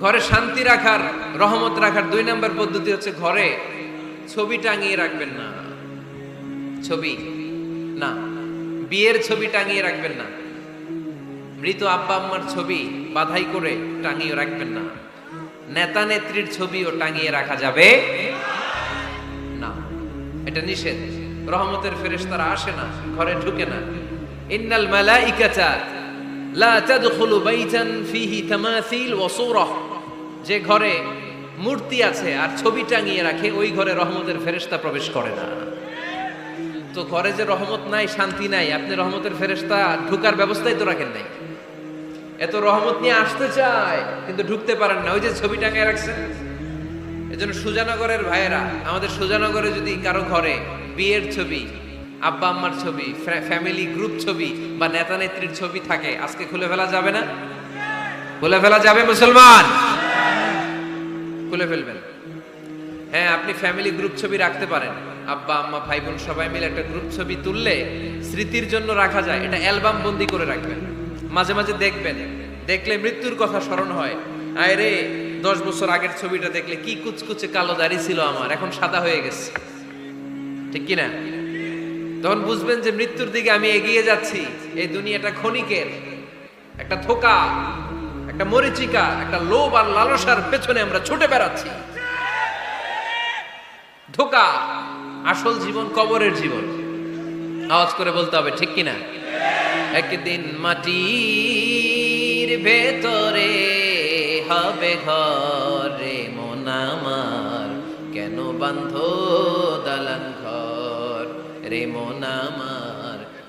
ঘরে শান্তি রাখার, রহমত রাখার দুই নম্বর পদ্ধতি হচ্ছে ঘরে ছবি টাঙিয়ে রাখবেন না। ছবি? না। বিয়ের ছবি টাঙিয়ে রাখবেন না। মৃত আব্বা আম্মার ছবি বাধাই করে টাঙিয়ে রাখবেন না। নেতা নেত্রীর ছবিও টাঙিয়ে রাখা যাবে না। এটা নিষেধ। রহমতের ফেরেশতারা আসে না, ঘরে ঢুকে না। ইন্নাল মালাইকাতা লা তাদখুলু বাইতান ফিহি তামাসিল ওয়া সূরাহ। যে ঘরে মূর্তি আছে আর ছবি টাঙিয়ে রাখে, ওই ঘরে রহমতের ফেরেশতা প্রবেশ করে না। তো ঘরে যে রহমত নাই, শান্তি নাই, আপনি রহমতের ফেরেশতা, ঢুকার ব্যবস্থাই তো রাখেন নাই। এত রহমত নিয়ে আসতে চায়, কিন্তু ঢুকতে পারেন না। ওই যে ছবি টাঙিয়ে রাখছেন এজন্য সুজানগরের ভাইয়েরা, আমাদের সুজানগরে যদি কারও ঘরে বিয়ের ছবি, আব্বা আম্মার ছবি ফ্যামিলি গ্রুপ ছবি বা নেতা নেত্রীর ছবি থাকে, আজকে খুলে ফেলা যাবে না? খুলে ফেলা যাবে মুসলমান? খুলে ফেলবেন। হ্যাঁ আপনি ফ্যামিলি গ্রুপ ছবি রাখতে পারেন। আব্বা, আম্মা, ভাই বোন সবাই মিলে একটা গ্রুপ ছবি তুললে স্মৃতির জন্য রাখা যায়। এটা অ্যালবাম বন্দি করে রাখবেন। মাঝে মাঝে দেখবেন। দেখলে মৃত্যুর কথা স্মরণ হয়। আয় রে, দশ বছর আগের ছবিটা দেখলে কি কুচকুচে কালো দাড়ি ছিল আমার। এখন সাদা হয়ে গেছে। ঠিক কি না তখন বুঝবেন যে মৃত্যুর দিকে আমি এগিয়ে যাচ্ছি। এই দুনিয়াটা ক্ষণিকের। একটা থোকা একটা মরিচিকা, একটা লোভ আর লালসার পেছনে আমরা ছুটে বেড়াচ্ছি। ধোকা, আসল জীবন কবরের জীবন। আওয়াজ করে বলতে হবে, ঠিক কিনা? একদিন মাটির ভেতরে হবে ঘরে মন আমার। কেন বান্ধ দালান ঘর রে মন আমার?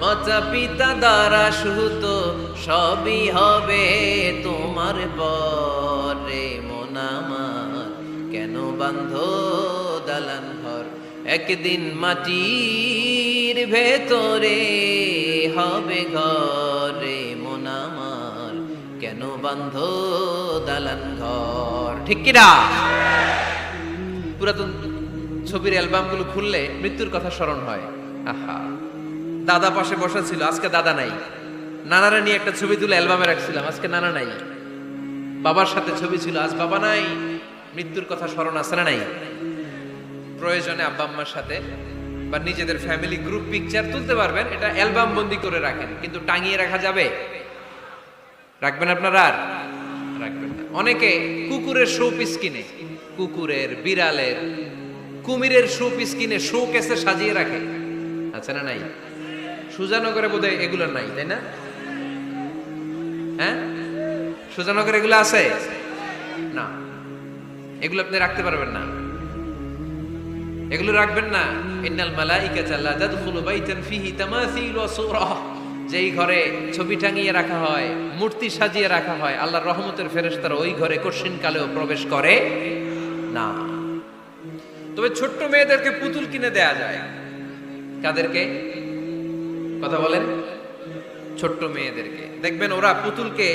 মাতা পিতা দ্বারা সুত সবই হবে তোমার পরে মন আমার। কেন বান্ধ দালান ঘর? একদিন মাটির ভেতরে হবে ঘরে মন আমার। কেন বান্ধ দালান ঘর? ঠিক কিনা? পুরাতন ছবির অ্যালবামগুলো খুললে মৃত্যুর কথা স্মরণ হয়। আহা। দাদা পাশে বসা ছিল আজকে দাদা নাই। নানারা নিয়ে একটা ছবি তুলে অ্যালবামে রাখছিলাম, আজকে নানা নাই। বাবার সাথে ছবি ছিল, আজ বাবা নাই। মৃত্যুর কথা স্মরণ আছে না নাই? প্রয়োজনে আব্বা আম্মার সাথে বা নিজেদের ফ্যামিলি গ্রুপ পিকচার তুলতে পারবেন, এটা অ্যালবাম বন্দি করে রাখেন, কিন্তু টাঙিয়ে রাখা যাবে? রাখবেন আপনারা আর? রাখবেন না। অনেকে কুকুরের শো পিস কিনে, কুকুরের, বিড়ালের, কুমিরের শো পিস কিনে শো কেসে সাজিয়ে রাখে। আছে না নাই? সুজানগরে বোধহয় এগুলো নাই, তাই না? হ্যাঁ? সুজানগরে এগুলো আছে? না। এগুলো আপনি রাখতে পারবেন না। এগুলো রাখবেন না। ইন্নাল মালাইকাতা লা তাদখুলু বাইতান ফিহি তামাসিল ওয়া সূরাহ যেই ঘরে ছবি টাঙিয়ে রাখা হয়, মূর্তি সাজিয়ে রাখা হয়, আল্লাহর রহমতের ফেরেশতারা ওই ঘরে কঠিন কালেও প্রবেশ করে না। তবে ছোট্ট মেয়েদেরকে পুতুল কিনে দেয়া যায়। কাদেরকে? কথা বলেন? ছোট্ট মেয়েদেরকে। দেখবেন ওরা পুতুলকে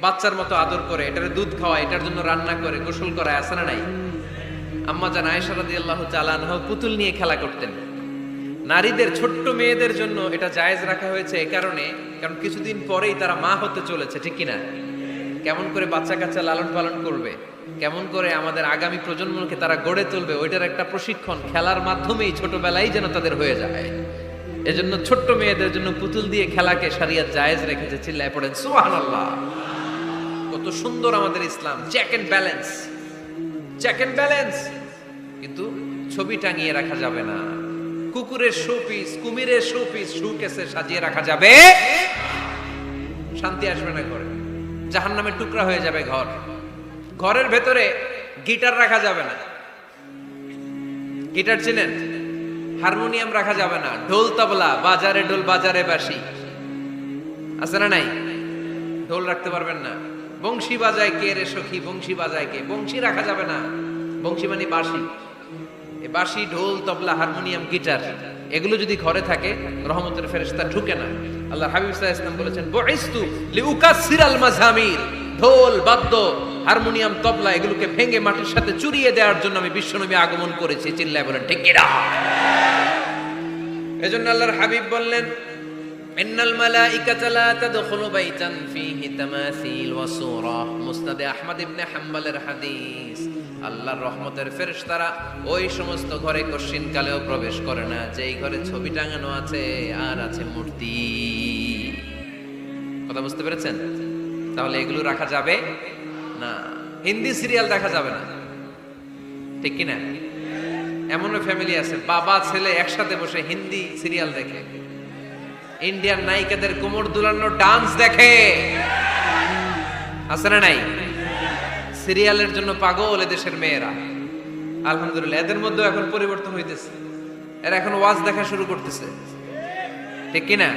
বাচ্চার মতো আদর করে, এটার দুধ খাওয়ায়, এটার জন্য রান্না করে, গোসল করায় আসে না নাই? আম্মা জান আয়েশা রাদিয়াল্লাহু তাআলা আনহা পুতুল নিয়ে খেলা করতেন। নারীদের, ছোট্ট মেয়েদের জন্য এটা জায়েজ রাখা হয়েছে এই কারণে, কারণ কিছুদিন পরেই তারা মা হতে চলেছে, ঠিক কিনা? কেমন করে বাচ্চা কাচ্চা লালন পালন করবে, কেমন করে আমাদের আগামী প্রজন্মকে তারা গড়ে তুলবে, ওইটার একটা প্রশিক্ষণ খেলার মাধ্যমেই ছোটবেলায় যেন তাদের হয়ে যায়। এজন্য ছোট্ট মেয়েদের জন্য পুতুল দিয়ে খেলাকে সারিয়া জায়েজ রেখেছে, চিল্লায় পড়েন, সুবহানাল্লাহ। কত সুন্দর আমাদের Islam check and balance check and balance কিন্তু ছবি টাঙিয়ে রাখা যাবে না। কুকুরের শো পিস কুমিরের শো পিস শু কেসে সাজিয়ে রাখা যাবে। শান্তি আসবে না ঘরে। জাহান নামের টুকরা হয়ে যাবে ঘর। ঘরের ভেতরে গিটার রাখা যাবে না। গিটার চিনেন? হারমোনিয়াম রাখা যাবে না। ঢোল তবলা, বাজারে ঢোল, বাজারে বাসি আছে না নাই? ঢোল রাখতে পারবেন না। বংশী বাজায় কে রে সখী, বংশী বাজায় কে? বংশী রাখা যাবে না। বংশী মানে বাঁশি। এ বাঁশি, ঢোল, তবলা, হারমোনিয়াম, গিটার, এগুলো যদি ঘরে থাকে, রহমতের ফেরেশতা ঢুকে না। আল্লাহ হাবিব ওয়াসাল্লাম বলেছেন, বুইস্তু লিউকাসসিরাল মাজামির ঢোল, বাদ্য হারমোনিয়াম, তবলা এগুলোকে ভেঙে মাটির সাথে চুরিয়ে দেওয়ার জন্য আমি বিশ্বনবী আগমন করেছি, চিল্লায় বলেন, ঠিক এজন্য আল্লাহর হাবিব বললেন, ইন্নাল মালাইকাতা লা তাদখুলু বাইতান ফীহি তামাসিল ওয়া সূরা। মুসনাদ আহমদ ইবনে হাম্বলের হাদিস, আল্লাহর রহমতের ফেরেশতারা ওই সমস্ত ঘরে কশিন কালেও প্রবেশ করে না, যেই ঘরে ছবি টাঙানো আছে, আর আছে মূর্তি। কথা বুঝতে পেরেছেন? তাহলে এগুলো রাখা যাবে? না, হিন্দি সিরিয়াল দেখা যাবে না। ঠিক কি না এমনও ফ্যামিলি আছে, বাবা, ছেলে একসাথে বসে হিন্দি সিরিয়াল দেখে। ইন্ডিয়ান নায়িকাদের কোমর দুলানো ডান্স দেখে। আছে না নাই? সিরিয়ালের জন্য পাগল এদেশের মেয়েরা। আলহামদুলিল্লাহ, এদের মধ্যেও এখন পরিবর্তন হইতেছে। এরা এখন ওয়াজ দেখা শুরু করতেছে। ঠিক কি না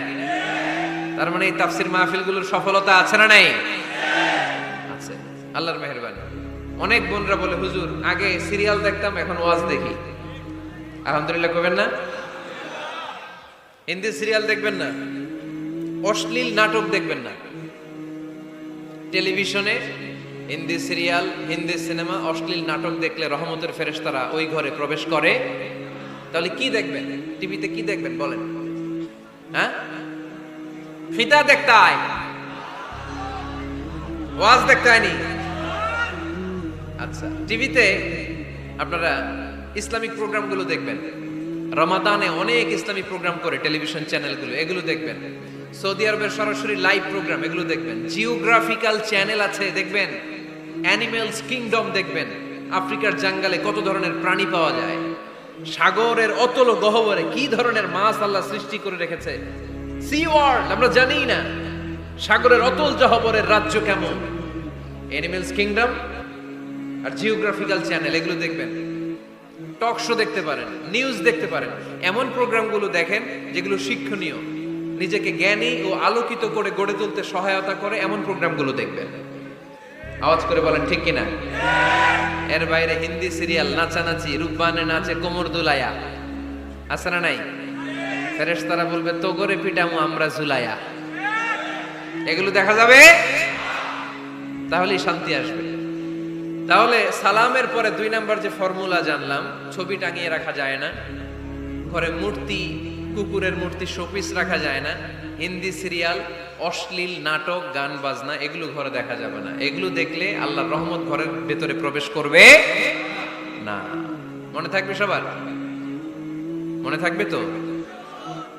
তার মানে এই তাফসির মাহফিলগুলোর সফলতা আছে না নাই? আল্লাহর মেহরবানি। অনেক বোনরা বলে, হুজুর, আগে সিরিয়াল দেখতাম, এখন ওয়াজ দেখি। আলহামদুলিল্লাহ কবেন না? হিন্দি সিরিয়াল দেখবেন না। অশ্লীল নাটক দেখবেন না। টেলিভিশনে হিন্দি সিরিয়াল হিন্দি সিনেমা অশ্লীল নাটক দেখলে রহমতের ফেরেশতারা ওই ঘরে প্রবেশ করে। তাহলে কি দেখবেন? টিভিতে কি দেখবেন? বলেন। হ্যাঁ? ফিতা দেখতে আয়। ওয়াজ দেখতে আয়নি আচ্ছা টিভিতে আপনারা ইসলামিক প্রোগ্রামগুলো দেখবেন। রমাদানে অনেক ইসলামিক প্রোগ্রাম করে টেলিভিশন চ্যানেলগুলো, এগুলো দেখবেন। সৌদি আরবের সরাসরি লাইভ প্রোগ্রাম, এগুলো দেখবেন। জিওগ্রাফিক্যাল চ্যানেল আছে, দেখবেন। অ্যানিমেলস কিংডম দেখবেন। আফ্রিকার জাঙ্গালে কত ধরনের প্রাণী পাওয়া যায়। সাগরের অতল গহবরে কি ধরনের মাছ আল্লাহ সৃষ্টি করে রেখেছে। সি ওয়ার্ল্ড আমরা জানিই না। সাগরের অতল জহবরের রাজ্য কেমন। অ্যানিমেলস কিংডম আর জিওগ্রাফিক্যাল চ্যানেল এগুলো দেখবেন। টক শো দেখতে পারেন নিউজ দেখতে পারেন। এমন প্রোগ্রামগুলো দেখেন যেগুলো শিক্ষণীয়। নিজেকে জ্ঞানী ও আলোকিত করে গড়ে তুলতে সহায়তা করে এমন প্রোগ্রামগুলো দেখবেন। আওয়াজ করে বলেন, ঠিক কিনা? এর বাইরে হিন্দি সিরিয়াল নাচানাচি রূপবানে নাচে কোমর দুলায়া। আছে না নাই? ফেরেশ তারা বলবে তো পিটামু, আমরা ঝুলায়া। এগুলো দেখা যাবে? তাহলেই শান্তি আসবে। তাহলে সালামের পরে দুই নাম্বার যে ফর্মুলা জানলাম, ছবি টাঙিয়ে রাখা যায় না। ঘরে মূর্তি, কুকুরের মূর্তি, শোপিস রাখা যায় না। হিন্দি সিরিয়াল, অশ্লীল নাটক, গান, বাজনা, এগুলো ঘরে দেখা যাবে না। এগুলো দেখলে আল্লাহর রহমত ঘরের ভেতরে প্রবেশ করবে না। মনে থাকবে সবার? মনে থাকবে তো?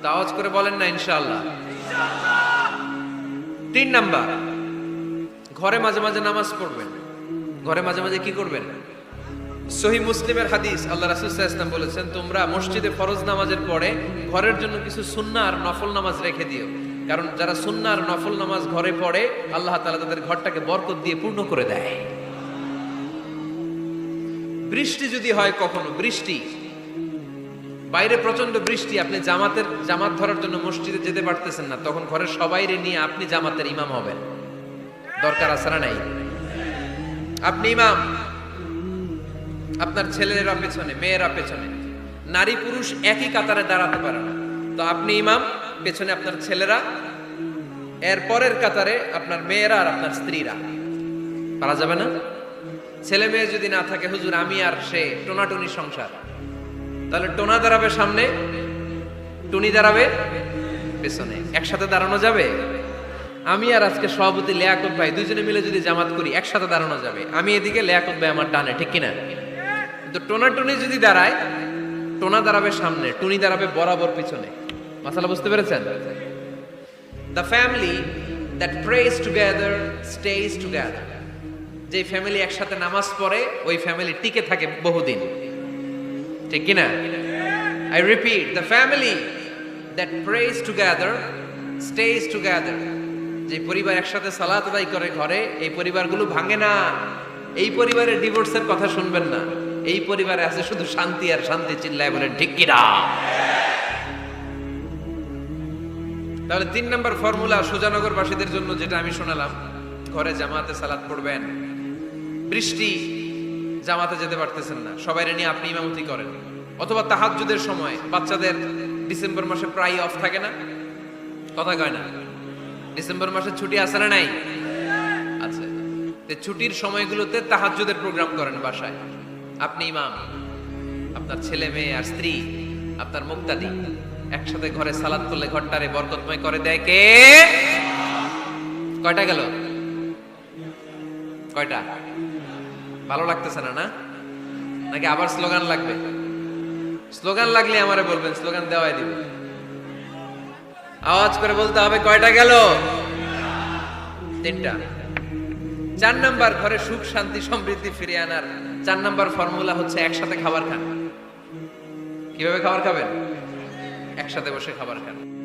দাওয়াজ করে বলেন না, ইনশাআল্লাহ। তিন নাম্বার, ঘরে মাঝে মাঝে নামাজ পড়বেন। ঘরে মাঝে মাঝে কি করবেন? সহি মুসলিমের হাদিস, আল্লাহ রাসুল ইসলাম বলেছেন, তোমরা মসজিদে ফরজ নামাজের পরে ঘরের জন্য কিছু সুন্না আর নফল নামাজ রেখে দিও। কারণ যারা সুন্না আর নফল নামাজ ঘরে পড়ে, আল্লাহ তাআলা তাদের ঘরটাকে বরকত দিয়ে পূর্ণ করে দেয়। বৃষ্টি যদি হয় কখনো, বৃষ্টি। বাইরে প্রচণ্ড বৃষ্টি, আপনি জামাতের, জামাত ধরার জন্য মসজিদে যেতে পারতেছেন না, তখন ঘরের সবাইরে নিয়ে আপনি জামাতের ইমাম হবেন। দরকার না নাই? আপনি ইমাম, আপনার ছেলেরা পেছনে, মেয়েরা পেছনে, নারী পুরুষ একই কাতারে দাঁড়াতে পারে না। তো আপনি ইমাম, পেছনে আপনার ছেলেরা, এর পরের কাতারে আপনার মেয়েরা আর আপনার স্ত্রীরা। পারা যাবে না? ছেলে মেয়ে যদি না থাকে, হুজুর, আমি আর সে, টোনাটুনি সংসার। তাহলে টোনা দাঁড়াবে সামনে, টুনি দাঁড়াবে পেছনে। একসাথে দাঁড়ানো যাবে? আমি আর আজকে সভাপতি লেয়াকত ভাই দুজনে মিলে যদি জামাত করি, একসাথে দাঁড়ানো যাবে। আমি এদিকে লেয়াকত ভাই আমার ডানে, ঠিক কিনা? তো টোনা টুনি যদি দাঁড়ায়, টোনা দাঁড়াবে সামনে, টুনি দাঁড়াবে বরাবর পিছনে। মাসালা বুঝতে পেরেছেন? The family that press together stage together যে ফ্যামিলি একসাথে নামাজ পড়ে, ওই ফ্যামিলি টিকে থাকে বহুদিন। ঠিক কিনা? I repeat the family that press together stage together যে পরিবার একসাথে সালাত আদায় করে ঘরে, এই পরিবারগুলো ভাঙে না। এই পরিবারের ডিভোর্সের কথা শুনবেন না। এই পরিবারে আছে শুধু শান্তি আর শান্তি চিল্লায় বলেন, ঠিক কিনা? তাহলে তিন নম্বর ফর্মুলা সুজানগরবাসীদের জন্য যেটা আমি শোনালাম, ঘরে জামাতে সালাত পড়বেন। বৃষ্টি, জামাতে যেতে পারতেছেন না। সবাই নিয়ে আপনি ইমামতি করেন। অথবা তাহাজ্জুদের সময় বাচ্চাদের ডিসেম্বর মাসে প্রায় অফ থাকে না? কথা কয় না। ডিসেম্বর মাসে ছুটি আছে না নাই? আছে। ছুটির সময়গুলোতে তাহাজ্জুদের প্রোগ্রাম করেন বাসায়। আপনি ইমাম, আপনার ছেলে মেয়ে আর স্ত্রী, আপনার মুক্তাদি, একসাথে ঘরে সালাদ করলে ঘরটারে বরকতময় করে দেয় কে? কয়টা গেল? কয়টা? ভালো লাগতেছে না না? নাকি আবার স্লোগান লাগবে? স্লোগান লাগলে আমারে বলবেন, স্লোগান দেওয়াই দিবে আওয়াজ করে বলতে হবে, কয়টা গেল? তিনটা। চার নাম্বার ঘরে সুখ, শান্তি, সমৃদ্ধি ফিরিয়ে আনার চার নাম্বার ফর্মুলা হচ্ছে একসাথে খাবার খান। কীভাবে খাবার খাবেন? একসাথে বসে খাবার খান।